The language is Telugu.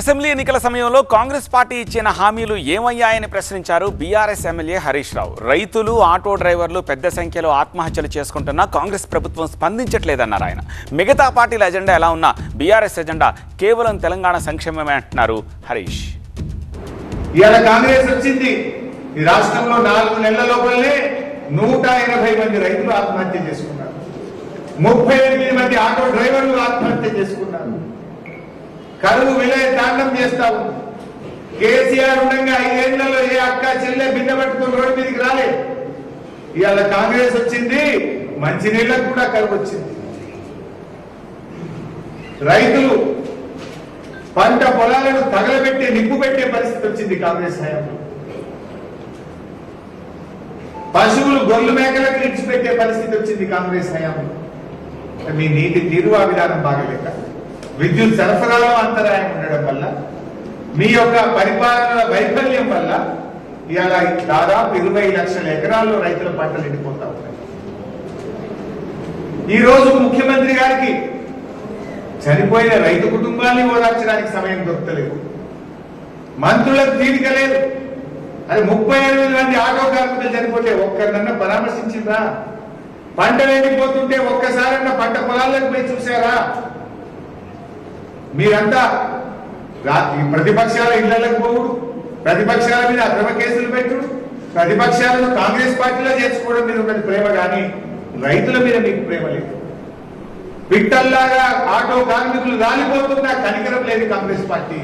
అసెంబ్లీ ఎన్నికల సమయంలో కాంగ్రెస్ పార్టీ ఇచ్చిన హామీలు ఏమయ్యాయని ప్రశ్నించారు బీఆర్ఎస్ ఎమ్మెల్యే హరీష్ రావు. రైతులు ఆటో డ్రైవర్లు పెద్ద సంఖ్యలో ఆత్మహత్యలు చేసుకుంటున్నా కాంగ్రెస్ ప్రభుత్వం స్పందించట్లేదన్నారు ఆయన. మిగతా పార్టీల ఎజెండా ఎలా ఉన్నా బీఆర్ఎస్ ఎజెండా కేవలం తెలంగాణ సంక్షేమమే అంటున్నారు హరీష్. ఇవాళ కాంగ్రెస్ వచ్చింది. ఈ రాష్ట్రంలో నాలుగు నెలల లోపలనే నూట ఎనభై మంది రైతులు ఆత్మహత్య చేసుకున్నారు. ముప్పై ఎనిమిది మంది ఆటో డ్రైవర్లు ఆత్మహత్య చేసుకున్నారు. కరువు విలయ తాండం చేస్తా ఉంది కేసీఆర్ ఉండగా ఐదేళ్ళలో ఏ అక్క చెల్లె బిడ్డ పట్టుకుని రోడ్డు మీదకి రాలే. ఇవాళ కాంగ్రెస్ వచ్చింది మంచినీళ్ళకు కూడా కరువు వచ్చింది. రైతులు పంట పొలాలను తగలబెట్టే నిప్పు పెట్టే పరిస్థితి వచ్చింది కాంగ్రెస్ హయాంలో పశువులు గొర్రెలు మేకలకు పెట్టే పరిస్థితి వచ్చింది కాంగ్రెస్ హయాంలో మీ నీటి తీరువా విధానం బాగలేక? విద్యుత్ సరఫరాలో అంతరాయం ఉండడం వల్ల మీ యొక్క పరిపాలన వైఫల్యం వల్ల ఇలా దాదాపు ఇరవై లక్షల ఎకరాల్లో రైతుల పంటలు ఎండిపోతా ఉన్నాయి. ఈ రోజు ముఖ్యమంత్రి గారికి చనిపోయిన రైతు కుటుంబాన్ని ఓదార్చడానికి సమయం దొరకలేదు. మంత్రులకు తీరిక లేదు. అది ముప్పై ఎనిమిది మంది ఆటో కార్మికులు చనిపోతే ఒక్కరినన్నా పరామర్శించిందా పంటలు ఎండిపోతుంటే ఒక్కసారన్నా పంట పొలాలకు పోయి చూసారా మీరంతా ఈ ప్రతిపక్షాల ఇళ్ళకు పోవుడు. ప్రతిపక్షాల మీద అక్రమ కేసులు పెట్టుడు. ప్రతిపక్షాలను కాంగ్రెస్ పార్టీలో చేర్చుకోవడం మీద ఉన్నది ప్రేమ కానీ రైతుల మీద మీకు ప్రేమ లేదు. పిట్టల్లాగా ఆటో కార్మికులు రాలిపోతున్నా కనికరం లేదు కాంగ్రెస్ పార్టీ.